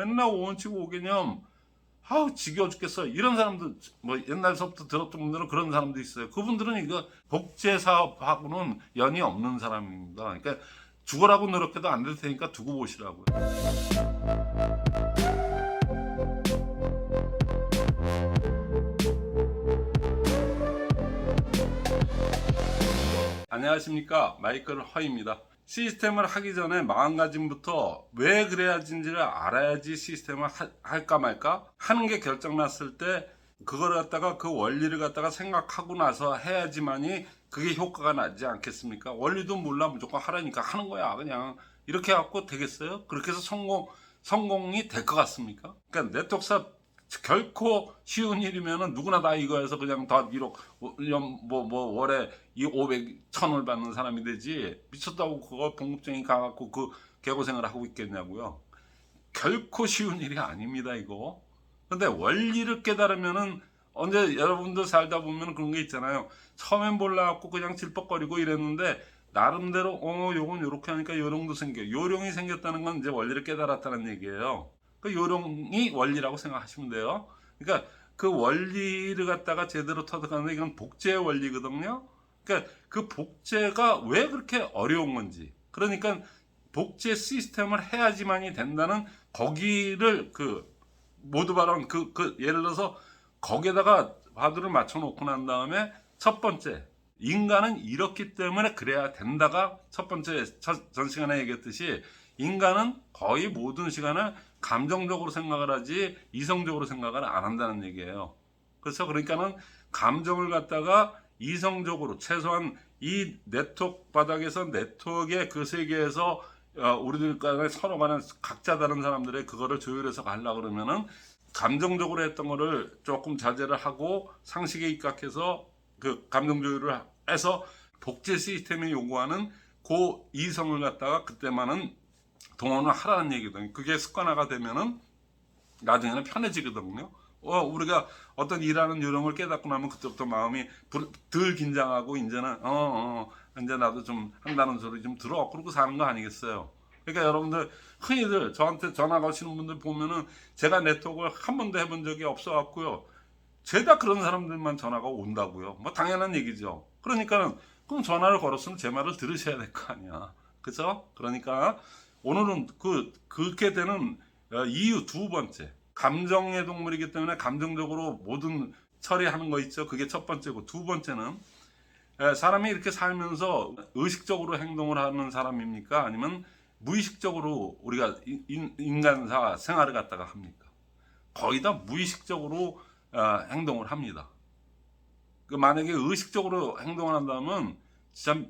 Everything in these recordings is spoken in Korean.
맨날 오원칙 오개념 아우 지겨워 죽겠어. 이런 사람도 뭐 옛날서부터 들었던 분들은 그런 사람도 있어요. 그분들은 이거 복제 사업하고는 연이 없는 사람입니다. 그러니까 죽어라고 노력해도 안 될 테니까 두고 보시라고요. 안녕하십니까. 마이클 허입니다 시스템을 하기 전에 마음가짐부터 왜 그래야지인지를 알아야지 시스템을 하- 할까 말까 하는 게 결정났을 때 그걸 갖다가 그 원리를 갖다가 생각하고 나서 해야지만이 그게 효과가 나지 않겠습니까? 원리도 몰라 무조건 하라니까 하는 거야 그냥. 이렇게 해갖고 되겠어요? 그렇게 해서 성공 성공이 될 것 같습니까? 그러니까 네트워크사 결코 쉬운 일이면은 누구나 다 이거 해서 그냥 다 1억 뭐, 뭐 월에 이 500, 1000을 받는 사람이 되지 미쳤다고 그거 봉급쟁이 가갖고 그 개고생을 하고 있겠냐고요. 결코 쉬운 일이 아닙니다 이거. 근데 원리를 깨달으면은 언제 여러분들 살다 보면 그런 게 있잖아요. 처음엔 몰라갖고 그냥 질퍽거리고 이랬는데 나름대로 어 요건 요렇게 하니까 요령도 생겨. 요령이 생겼다는 건 이제 원리를 깨달았다는 얘기예요. 그 요령이 원리라고 생각하시면 돼요. 그러니까 그 원리를 갖다가 제대로 터득하는 이건 복제의 원리거든요. 그러니까 그 복제가 왜 그렇게 어려운 건지. 그러니까 복제 시스템을 해야지만이 된다는 거기를 그 모두 발언 그, 그 예를 들어서 거기에다가 화두를 맞춰 놓고 난 다음에 첫 번째 인간은 이렇기 때문에 그래야 된다가 첫 번째 첫- 전 시간에 얘기했듯이 인간은 거의 모든 시간을 감정적으로 생각을 하지 이성적으로 생각을 안 한다는 얘기예요. 그렇죠. 그러니까는 감정을 갖다가 이성적으로 최소한 이 네트워크 바닥에서 네트워크의 그 세계에서 어, 우리들 간에 서로 간에 각자 다른 사람들의 그거를 조율해서 가려고 그러면은 감정적으로 했던 거를 조금 자제를 하고 상식에 입각해서 그 감정 조율을 해서 복제 시스템이 요구하는 그 이성을 갖다가 그때만은 동원을 하라는 얘기거든요. 그게 습관화가 되면은 나중에는 편해지거든요. 어, 우리가 어떤 일하는 요령을 깨닫고 나면 그때부터 마음이 불- 덜 긴장하고 이제는 어, 어, 이제 나도 좀 한다는 소리 좀 들어 그러고 사는 거 아니겠어요. 그러니까 여러분들 흔히들 저한테 전화 거시는 분들 보면은 제가 네트워크를 한 번도 해본 적이 없어 갖고요. 죄다 그런 사람들만 전화가 온다고요. 뭐 당연한 얘기죠. 그러니까는 그럼 전화를 걸었으면 제 말을 들으셔야 될 거 아니야. 그죠? 그러니까 오늘은 그 그렇게 되는 어, 이유 두 번째 감정의 동물이기 때문에 감정적으로 모든 처리하는 거 있죠. 그게 첫 번째고 두 번째는 에, 사람이 이렇게 살면서 의식적으로 행동을 하는 사람입니까? 아니면 무의식적으로 우리가 인간사 생활을 갖다가 합니까? 거의 다 무의식적으로 어, 행동을 합니다. 그 만약에 의식적으로 행동을 한다면 진짜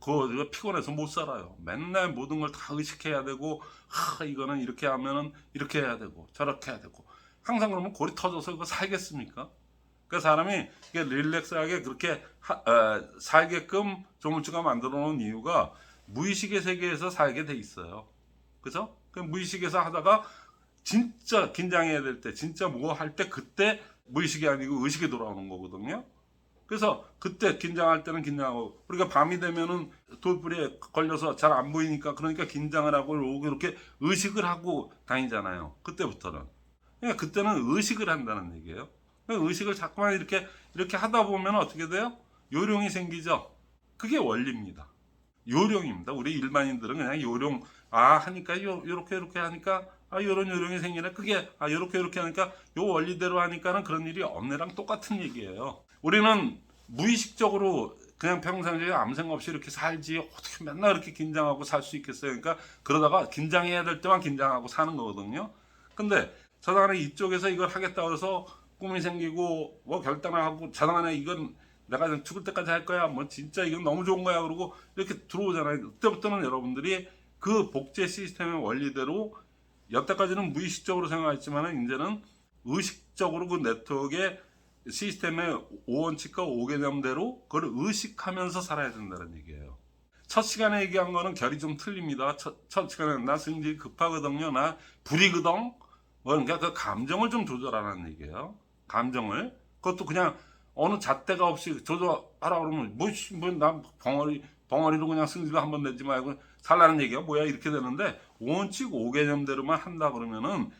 그 피곤해서 못 살아요. 맨날 모든 걸 다 의식해야 되고 하 이거는 이렇게 하면은 이렇게 해야 되고 저렇게 해야 되고 항상 그러면 골이 터져서 이거 살겠습니까? 그 사람이 이게 릴렉스하게 그렇게 하- 어, 살게끔 조물주가 만들어 놓은 이유가 무의식의 세계에서 살게 돼 있어요. 그죠? 그 무의식에서 하다가 진짜 긴장해야 될 때, 진짜 뭐 할 때 그때 무의식이 아니고 의식이 돌아오는 거거든요. 그래서 그때 긴장할 때는 긴장하고 우리가 밤이 되면은 돌불에 걸려서 잘 안 보이니까 그러니까 긴장을 하고 이렇게 의식을 하고 다니잖아요. 그때부터는. 그러니까 그때는 의식을 한다는 얘기예요. 그러니까 의식을 자꾸만 이렇게 이렇게 하다 보면 어떻게 돼요? 요령이 생기죠. 그게 원리입니다. 요령입니다. 우리 일반인들은 그냥 요령 아 하니까 요 요렇게 요렇게 하니까 아 요런 요령이 생기네. 그게 아 요렇게 요렇게 하니까 요 원리대로 하니까는 그런 일이 없네랑 똑같은 얘기예요. 우리는 무의식적으로 그냥 평상시에 아무 생각 없이 이렇게 살지 어떻게 맨날 이렇게 긴장하고 살 수 있겠어요. 그러니까 그러다가 긴장해야 될 때만 긴장하고 사는 거거든요. 근데 저당안에 이쪽에서 이걸 하겠다고 해서 꿈이 생기고 뭐 결단을 하고 자당안에 이건 내가 그냥 죽을 때까지 할 거야. 뭐 진짜 이건 너무 좋은 거야. 그러고 이렇게 들어오잖아요. 그때부터는 여러분들이 그 복제 시스템의 원리대로 여태까지는 무의식적으로 생각했지만 이제는 의식적으로 그 네트워크의 시스템의 5원칙과 5개념대로 그걸 의식하면서 살아야 된다는 얘기예요. 첫 시간에 얘기한 거는 결이 좀 틀립니다. 첫, 첫 시간에 나 성질이 급하거든요. 나 불이거든. 뭐 그러니까 그 감정을 좀 조절하라는 얘기예요. 감정을. 그것도 그냥 어느 잣대가 없이 조절하라 그러면 뭐뭐난 벙어리 벙어리로 그냥 승질을 한번 내지 말고 살라는 얘기가 뭐야 이렇게 되는데 원칙 5개념대로만 한다 그러면은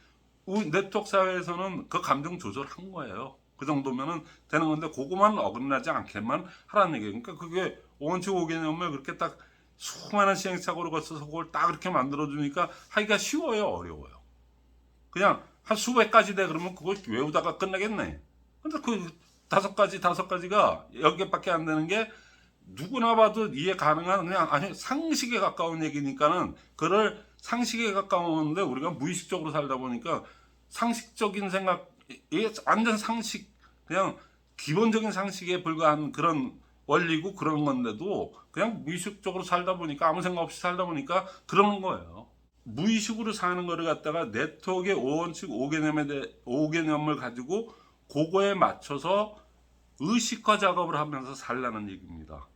우- 네트워크 사회에서는 그 감정 조절한 거예요. 그 정도면은 되는 건데 그거만 어긋나지 않게만 하라는 얘기예요. 그러니까 그게 원칙 5개념을 그렇게 딱 수많은 시행착오를 거쳐서 그걸 딱 그렇게 만들어주니까 하기가 쉬워요, 어려워요. 그냥 한 수백 가지 돼 그러면 그걸 외우다가 끝나겠네. 근데 그 다섯 가지 다섯 가지가 열 개밖에 안 되는 게 누구나 봐도 이해 가능한 그냥 아니 상식에 가까운 얘기니까는 그를 상식에 가까운데 우리가 무의식적으로 살다 보니까 상식적인 생각 이게 완전 상식 그냥 기본적인 상식에 불과한 그런 원리고 그런 건데도 그냥 무의식적으로 살다 보니까 아무 생각 없이 살다 보니까 그러는 거예요. 무의식으로 사는 거를 갖다가 네트워크의 5원칙 5개념에 대해 5개념을 가지고 그거에 맞춰서 의식화 작업을 하면서 살라는 얘기입니다.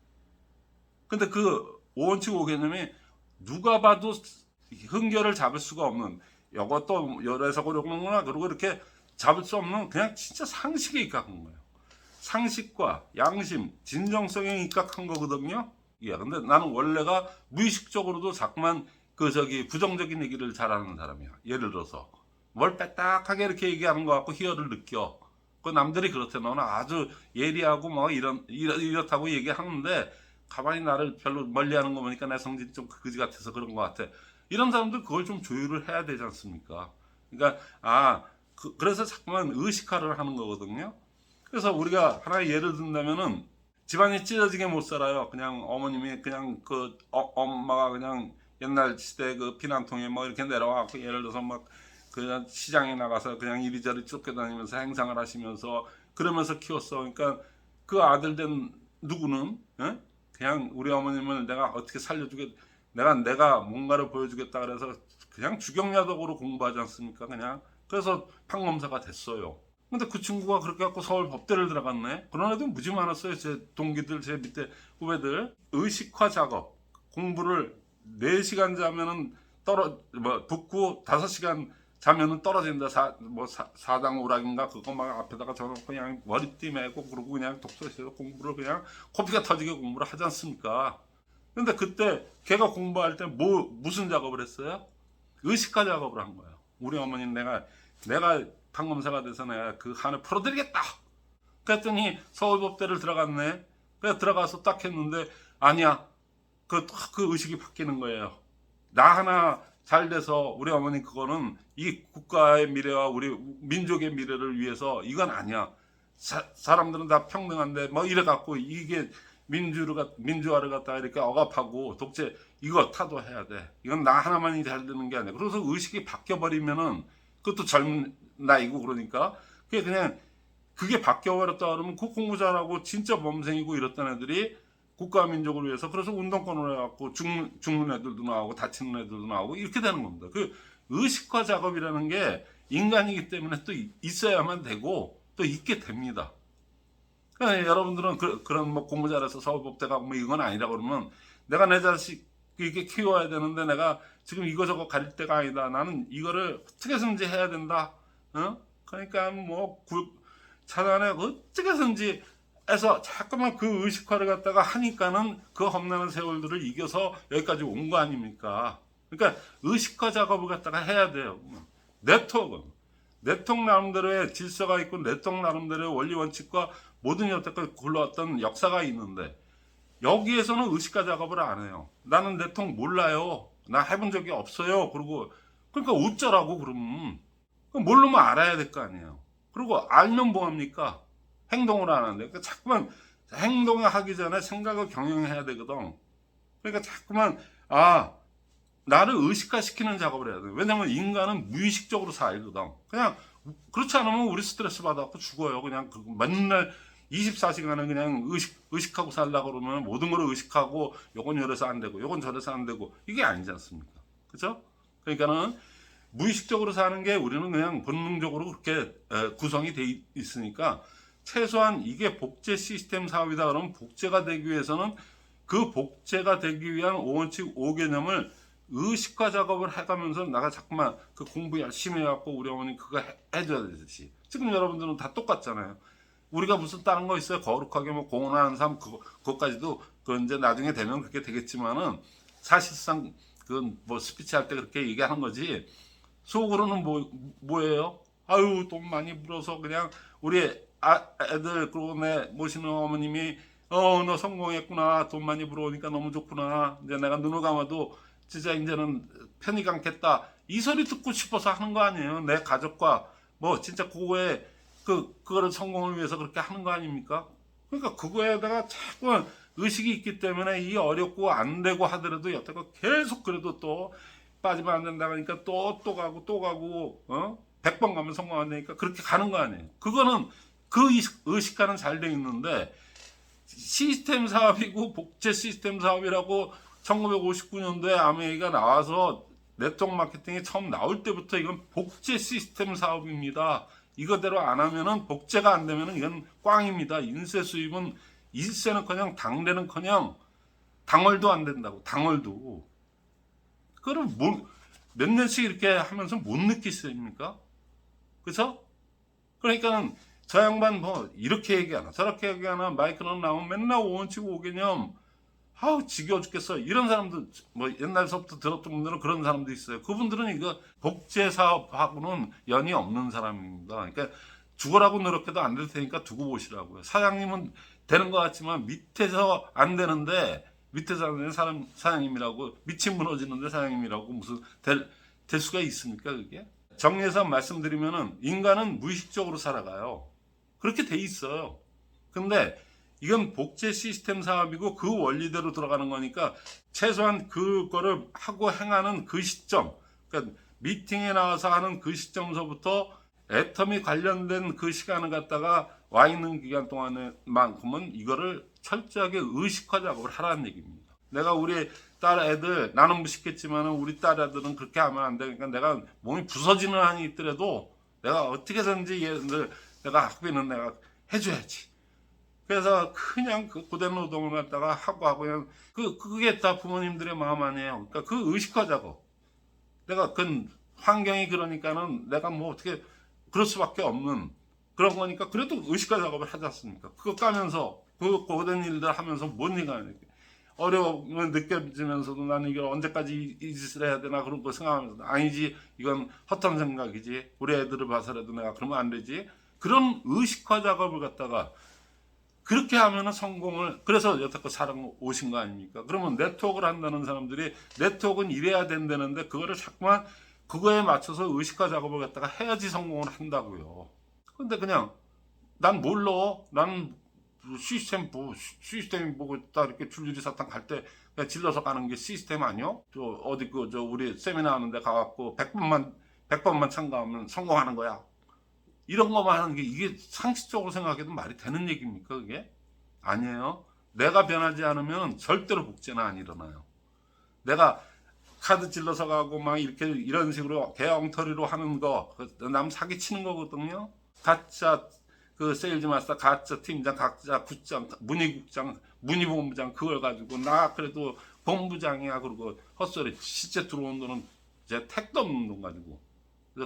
근데 그 5원칙 5개념이 누가 봐도 흥결을 잡을 수가 없는 이것도 열에서 그러는구나 그리고 이렇게 잡을 수 없는 그냥 진짜 상식에 입각한 거예요. 상식과 양심, 진정성에 입각한 거거든요. 예, 근데 나는 원래가 무의식적으로도 자꾸만 그 저기 부정적인 얘기를 잘하는 사람이야. 예를 들어서 뭘 빼딱하게 이렇게 얘기하는 것 같고 희열을 느껴. 그 남들이 그렇대 너는 아주 예리하고 뭐 이런 이렇, 이렇다고 얘기하는데 가만히 나를 별로 멀리하는 거 보니까 내 성질이 좀 그지 같아서 그런 것 같아. 이런 사람들 그걸 좀 조율을 해야 되지 않습니까? 그러니까 아 그, 래서 자꾸만 의식화를 하는 거거든요. 그래서 우리가 하나의 예를 든다면은 집안이 찢어지게 못 살아요. 그냥 어머님이 그냥 그 어, 엄마가 그냥 옛날 시대 그 피난통에 뭐 이렇게 내려와갖고 예를 들어서 막 그냥 시장에 나가서 그냥 이리저리 쫓겨다니면서 행상을 하시면서 그러면서 키웠어. 그러니까 그 아들 된 누구는 예? 그냥 우리 어머님을 내가 어떻게 살려주겠 내가 내가 뭔가를 보여주겠다 그래서 그냥 주경야독으로 공부하지 않습니까? 그냥 그래서 판검사가 됐어요. 근데 그 친구가 그렇게 갖고 서울 법대를 들어갔네. 그런 애들 무지 많았어요. 제 동기들, 제 밑에 후배들. 의식화 작업. 공부를 4시간 자면은 떨어, 뭐, 붓고 5시간 자면은 떨어진다. 사, 뭐, 사, 사당 오락인가 그거 막 앞에다가 저놓고 그냥 머리띠 메고 그러고 그냥 독서실에서 공부를 그냥 코피가 터지게 공부를 하지 않습니까? 근데 그때 걔가 공부할 때 뭐, 무슨 작업을 했어요? 의식화 작업을 한 거예요. 우리 어머니는 내가, 내가 판검사가 돼서 내가 그 한을 풀어드리겠다. 그랬더니 서울법대를 들어갔네. 그래서 들어가서 딱 했는데 아니야. 그, 그 의식이 바뀌는 거예요. 나 하나 잘 돼서 우리 어머니 그거는 이 국가의 미래와 우리 민족의 미래를 위해서 이건 아니야. 사, 사람들은 다 평등한데 뭐 이래 갖고 이게 민주를 갖- 민주화를 갖다 이렇게 억압하고 독재 이거 타도해야 돼. 이건 나 하나만이 잘 되는 게 아니야. 그래서 의식이 바뀌어 버리면은 그것도 젊은 나이고 그러니까 그게 그냥 그게 바뀌어 버렸다 그러면 그 공부 잘하고 진짜 범생이고 이랬던 애들이 국가 민족을 위해서 그래서 운동권을 해갖고 죽는, 죽는 애들도 나오고 다치는 애들도 나오고 이렇게 되는 겁니다. 그 의식화 작업이라는 게 인간이기 때문에 또 이- 있어야만 되고 또 있게 됩니다. 그러니까 여러분들은 그, 런뭐 공부 잘해서 서울법대 가고 뭐 이건 아니라 그러면 내가 내 자식 이렇게 키워야 되는데 내가 지금 이거저거 가릴 때가 아니다. 나는 이거를 어떻게 해서든지 해야 된다. 어? 그러니까 뭐 구, 차단에 어떻게 해서든지 해서 자꾸만 그 의식화를 갖다가 하니까는 그 험난한 세월들을 이겨서 여기까지 온 거 아닙니까? 그러니까 의식화 작업을 갖다가 해야 돼요. 네트워크는. 네트워크 나름대로의 질서가 있고 네트워크 나름대로의 원리 원칙과 모든 여태까지 굴러왔던 역사가 있는데 여기에서는 의식화 작업을 안 해요. 나는 네트워크 몰라요. 나 해본 적이 없어요. 그리고 그러니까 어쩌라고 그러면 모르면 알아야 될 거 아니에요. 그리고 알면 뭐합니까? 행동을 안 하는데 그러니까 자꾸만 행동을 하기 전에 생각을 경영해야 되거든. 그러니까 자꾸만 아 나를 의식화시키는 작업을 해야 돼. 왜냐면 인간은 무의식적으로 살거든. 그냥 그렇지 않으면 우리 스트레스 받아갖고 죽어요. 그냥 그 맨날 24시간을 그냥 의식, 의식하고 살다 그러면 모든 걸 의식하고 요건 이래서 안 되고 요건 저래서 안 되고 이게 아니지 않습니까? 그죠? 그러니까는 무의식적으로 사는 게 우리는 그냥 본능적으로 그렇게 에, 구성이 돼 있- 있으니까 최소한 이게 복제 시스템 사업이다 그러면 복제가 되기 위해서는 그 복제가 되기 위한 5원칙 5개념을 의식화 작업을 해가면서 나가 자꾸만 그 공부 열심히 해갖고 우리 어머니 그거 해, 해줘야 되듯이 지금 여러분들은 다 똑같잖아요. 우리가 무슨 다른 거 있어요? 거룩하게 뭐 공헌하는 사람 그거 그것까지도 그 이제 나중에 되면 그렇게 되겠지만은 사실상 그건 뭐 스피치 할 때 그렇게 얘기하는 거지. 속으로는 뭐 뭐예요? 아유 돈 많이 벌어서 그냥 우리 아, 애들 그리고 내 모시는 어머님이 어 너 성공했구나. 돈 많이 벌어오니까 너무 좋구나. 이제 내가 눈을 감아도 진짜 이제는 편히 감겠다. 이 소리 듣고 싶어서 하는 거 아니에요? 내 가족과 뭐 진짜 그거에 그 그거를 성공을 위해서 그렇게 하는 거 아닙니까? 그러니까 그거에다가 자꾸 의식이 있기 때문에 이 어렵고 안 되고 하더라도 여태껏 계속 그래도 또 빠지면 안 된다 그러니까 또 또 가고 또 가고 어? 100번 가면 성공 안 되니까 그렇게 가는 거 아니에요. 그거는 그 의식, 의식과는 잘 돼 있는데 시스템 사업이고 복제 시스템 사업이라고 1959년도에 아메이가 나와서 네트워크 마케팅이 처음 나올 때부터 이건 복제 시스템 사업입니다. 이거대로 안 하면은 복제가 안 되면은 이건 꽝입니다. 인쇄 수입은 당대는 그냥 당월도 안 된다고 당월도 그걸 뭐, 몇 년씩 이렇게 하면서 못 느끼십니까? 그죠? 그러니까는 저 양반 뭐 이렇게 얘기하나 저렇게 얘기하나 마이크는 나오면 맨날 오원치고 오개념 아우 지겨워 죽겠어 이런 사람도 뭐 옛날서부터 들었던 분들은 그런 사람도 있어요. 그분들은 이거 복제 사업하고는 연이 없는 사람입니다. 그러니까 죽어라고 노력해도 안 될 테니까 두고 보시라고요. 사장님은 되는 것 같지만 밑에서 안 되는데 밑에서 안 되는 사람 사장님이라고 밑이 무너지는데 사장님이라고 무슨 될, 될 수가 있습니까 그게? 정리해서 말씀드리면은 인간은 무의식적으로 살아가요. 그렇게 돼 있어요. 근데 이건 복제 시스템 사업이고 그 원리대로 들어가는 거니까 최소한 그거를 하고 행하는 그 시점, 그러니까 미팅에 나와서 하는 그 시점서부터 애텀이 관련된 그 시간을 갖다가 와 있는 기간 동안만큼은 이거를 철저하게 의식화 작업을 하라는 얘기입니다. 내가 우리 딸 애들 나는 무식했지만 우리 딸 애들은 그렇게 하면 안 되니까 내가 몸이 부서지는 한이 있더라도 내가 어떻게든지 얘들 내가 학비는 내가 해줘야지. 그래서 그냥 그 고된 노동을 갖다가 하고 하고 그냥 그 그게 다 부모님들의 마음 아니에요. 그러니까 그 작업. 내가 그 환경이 그러니까는 내가 뭐 어떻게 그럴 수밖에 없는 그런 거니까 그래도 의식화 작업을 하지 않습니까? 그거 까면서 그 고된 일들 하면서 뭔 얘기가 아니에요. 어려움을 느껴지면서도 나는 이걸 언제까지 이, 이 짓을 해야 되나 그런 거 생각하면서 아니지 이건 헛한 생각이지 우리 애들을 봐서라도 내가 그러면 안 되지 그런 의식화 작업을 갖다가 그렇게 하면은 성공을 그래서 여태껏 사람 오신 거 아닙니까? 그러면 네트워크를 한다는 사람들이 네트워크는 이래야 된다는데 그거를 자꾸만 그거에 맞춰서 의식화 작업을 갖다가 해야지 성공을 한다고요. 근데 그냥 난 몰라. 난 시스템 뭐 시스템 보고 딱 이렇게 줄줄이 사탕 갈 때 그냥 질러서 가는 게 시스템 아니요? 저 어디 그 저 우리 세미나 하는데 가갖고 100번만 100번만 참가하면 성공하는 거야. 이런 것만 하는 게 이게 상식적으로 생각해도 말이 되는 얘기입니까 그게? 아니에요. 내가 변하지 않으면 절대로 복제는 안 일어나요. 내가 카드 찔러서 가고 막 이렇게 이런 식으로 개엉터리로 하는 거 남 사기 치는 거거든요. 가짜 그 세일즈 마스터, 가짜 팀장, 가짜 국장, 문의국장, 문의본부장 그걸 가지고 나 그래도 본부장이야 그러고 헛소리 실제 들어온 돈은 이제 택도 없는 돈 가지고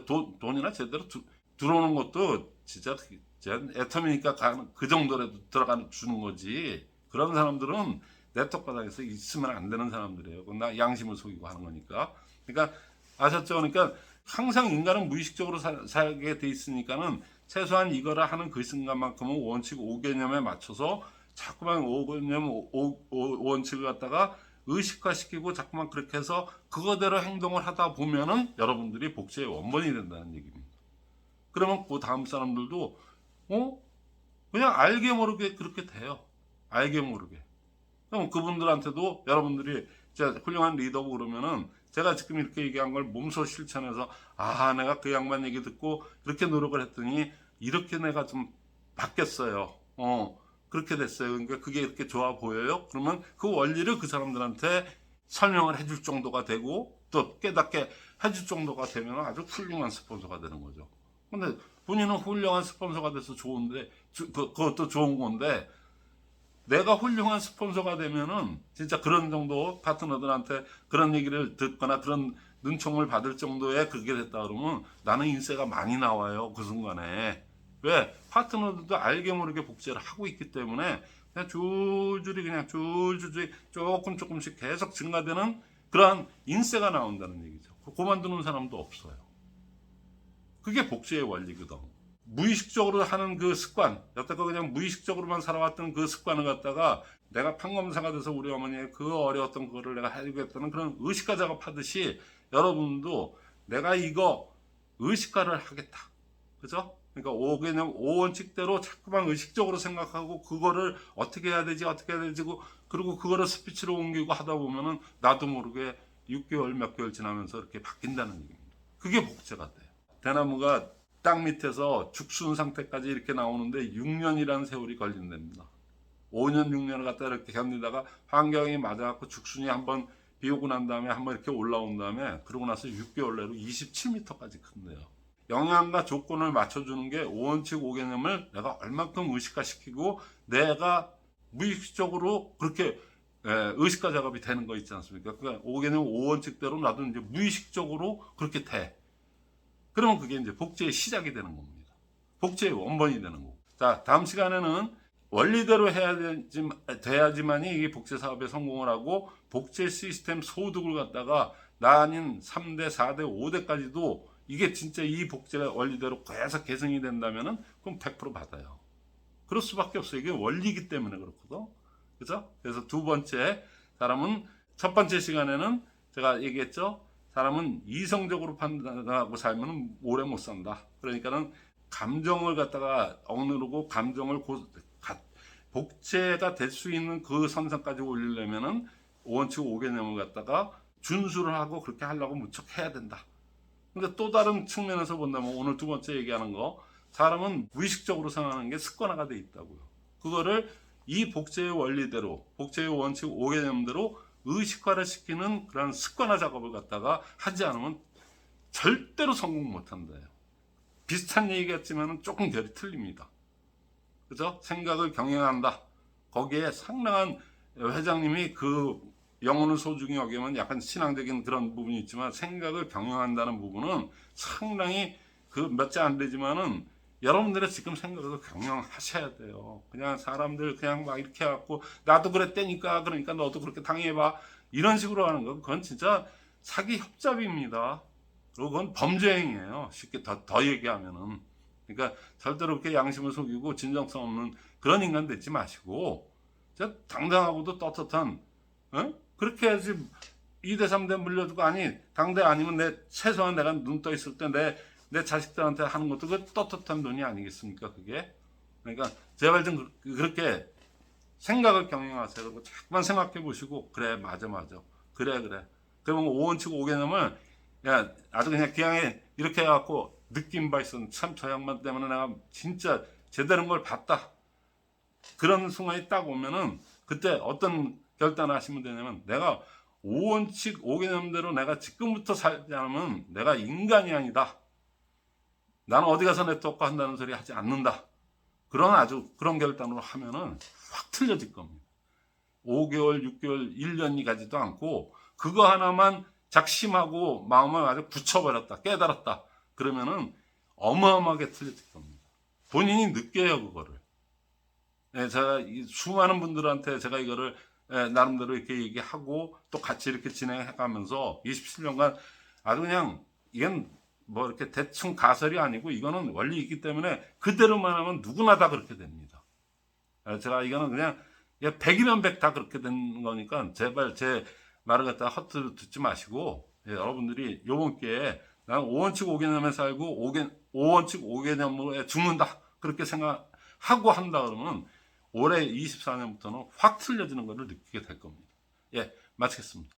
돈, 돈이나 제대로 두, 들어오는 것도 진짜 애텀이니까 그 정도라도 들어가는 주는 거지. 그런 사람들은 네트워크 바닥에서 있으면 안 되는 사람들이에요. 그건 나 양심을 속이고 하는 거니까. 그러니까 아셨죠? 그러니까 항상 인간은 무의식적으로 사, 살게 돼 있으니까는 최소한 이거를 하는 그 순간만큼은 원칙 5개념에 맞춰서 자꾸만 5개념 5, 5, 원칙을 갖다가 의식화시키고 자꾸만 그렇게 해서 그거대로 행동을 하다 보면은 여러분들이 복제의 원본이 된다는 얘기입니다. 그러면 그 다음 사람들도 어 그냥 알게 모르게 그렇게 돼요. 알게 모르게. 그럼 그분들한테도 여러분들이 진짜 훌륭한 리더고 그러면은 제가 지금 이렇게 얘기한 걸 몸소 실천해서 아 내가 그 양반 얘기 듣고 그렇게 노력을 했더니 이렇게 내가 좀 바뀌었어요. 어 그렇게 됐어요. 그러니까 그게 이렇게 좋아 보여요. 그러면 그 원리를 그 사람들한테 설명을 해줄 정도가 되고 또 깨닫게 해줄 정도가 되면 아주 훌륭한 스폰서가 되는 거죠. 근데 본인은 훌륭한 스폰서가 돼서 좋은데 주, 그, 그것도 좋은 건데 내가 훌륭한 스폰서가 되면은 진짜 그런 정도 파트너들한테 그런 얘기를 듣거나 그런 눈총을 받을 정도의 그게 됐다 그러면 나는 인세가 많이 나와요 그 순간에. 왜? 파트너들도 알게 모르게 복제를 하고 있기 때문에 그냥 줄줄이 그냥 줄줄이 조금 조금씩 계속 증가되는 그러한 인세가 나온다는 얘기죠. 그만두는 사람도 없어요 그게 복제의 원리거든. 무의식적으로 하는 그 습관, 여태껏 그냥 무의식적으로만 살아왔던 그 습관을 갖다가 내가 판검사가 돼서 우리 어머니의 그 어려웠던 그거를 내가 해주겠다는 그런 의식화 작업하듯이 여러분도 내가 이거 의식화를 하겠다. 그죠? 그러니까 5개념, 5원칙대로 자꾸만 의식적으로 생각하고 그거를 어떻게 해야 되지, 어떻게 해야 되지, 그- 그리고 그거를 스피치로 옮기고 하다 보면은 나도 모르게 6개월, 몇 개월 지나면서 이렇게 바뀐다는 얘기입니다. 그게 복제가 돼요. 대나무가 땅 밑에서 죽순 상태까지 이렇게 나오는데 6년이라는 세월이 걸린답니다. 5년, 6년을 갖다 이렇게 견디다가 환경이 맞아갖고 죽순이 한번 비 오고 난 다음에 한번 이렇게 올라온 다음에 그러고 나서 6개월 내로 27m까지 큰대요. 영양과 조건을 맞춰주는 게 5원칙 5개념을 내가 얼만큼 의식화시키고 내가 무의식적으로 그렇게 예, 의식화 작업이 되는 거 있지 않습니까? 그러니까 5개념 5원칙대로 나도 이제 무의식적으로 그렇게 돼. 그러면 그게 이제 복제의 시작이 되는 겁니다. 복제의 원본이 되는 거고. 자, 다음 시간에는 원리대로 해야 되지, 돼야지만이 이게 복제 사업에 성공을 하고 복제 시스템 소득을 갖다가 나 아닌 3대, 4대, 5대까지도 이게 진짜 이 복제가 원리대로 계속 개선이 된다면은 그럼 100% 받아요. 그럴 수밖에 없어요. 이게 원리이기 때문에 그렇거든. 그죠? 그래서 두 번째 사람은 첫 번째 시간에는 제가 얘기했죠. 사람은 이성적으로 판단하고 살면 오래 못 산다. 그러니까는 감정을 갖다가 억누르고 감정을 고, 가- 복제가 될 수 있는 그 선상까지 올리려면은 5원칙 5개념을 갖다가 준수를 하고 그렇게 하려고 무척 해야 된다. 그러니까 또 다른 측면에서 본다면 오늘 두 번째 얘기하는 거 사람은 무의식적으로 생각하는 게 습관화가 돼 있다고요. 그거를 이 복제의 원리대로 복제의 원칙 5개념대로 의식화를 시키는 그런 습관화 작업을 갖다가 하지 않으면 절대로 성공 못 한다요. 비슷한 얘기겠지만 조금 결이 틀립니다. 그죠? 생각을 경영한다. 거기에 상당한 회장님이 그 영혼을 소중히 여기면 약간 신앙적인 그런 부분이 있지만 생각을 경영한다는 부분은 상당히 그 몇 자 안 되지만은 여러분들의 지금 생각을 경영하셔야 돼요. 그냥 사람들 그냥 막 이렇게 해갖고 나도 그랬다니까 그러니까 너도 그렇게 당해봐 이런 식으로 하는 건 그건 진짜 사기 협잡입니다. 그리고 그건 범죄 행위예요. 쉽게 더, 더 얘기하면은 그러니까 절대로 그렇게 양심을 속이고 진정성 없는 그런 인간 되지 마시고 진짜 당당하고도 떳떳한 어? 그렇게 해야지 2대 3대 물려주고 아니 당대 아니면 내 최소한 내가 눈 떠 있을 때내 내 자식들한테 하는 것도 그 떳떳한 돈이 아니겠습니까 그게? 그러니까 제발 좀 그- 그렇게 생각을 경영하세요. 자꾸만 생각해 보시고 그래 맞아 맞아. 그래 그래. 그러면 5원칙 5개념을 야 아주 그냥 기왕에 이렇게 해갖고 느낌 바 있어 참저 양반 때문에 내가 진짜 제대로 된걸 봤다. 그런 순간이 딱 오면은 그때 어떤 결단을 하시면 되냐면 내가 5원칙 5개념대로 내가 지금부터 살지 않으면 내가 인간이 아니다. 나는 어디 가서 네트워크 한다는 소리 하지 않는다. 그런 아주 그런 결단으로 하면은 확 틀려질 겁니다. 5개월, 6개월, 1년이 가지도 않고 그거 하나만 작심하고 마음을 아주 굳혀버렸다. 깨달았다. 그러면은 어마어마하게 틀려질 겁니다. 본인이 느껴요, 그거를. 예, 제가 이 수많은 분들한테 제가 이거를 예, 나름대로 이렇게 얘기하고 또 같이 이렇게 진행해 가면서 27년간 아주 그냥 이건 뭐 이렇게 대충 가설이 아니고 이거는 원리 있기 때문에 그대로만 하면 누구나 다 그렇게 됩니다. 예, 제가 이거는 그냥 100이면 100 다 그렇게 된 거니까 제발 제 말을 갖다 헛되이 듣지 마시고 예, 여러분들이 요번 기회에 나는 5원칙 5개념에 살고 5개, 5원칙 5개념으로 죽는다 그렇게 생각하고 한다 그러면 올해 24년부터는 확 틀려지는 것을 느끼게 될 겁니다. 예, 마치겠습니다.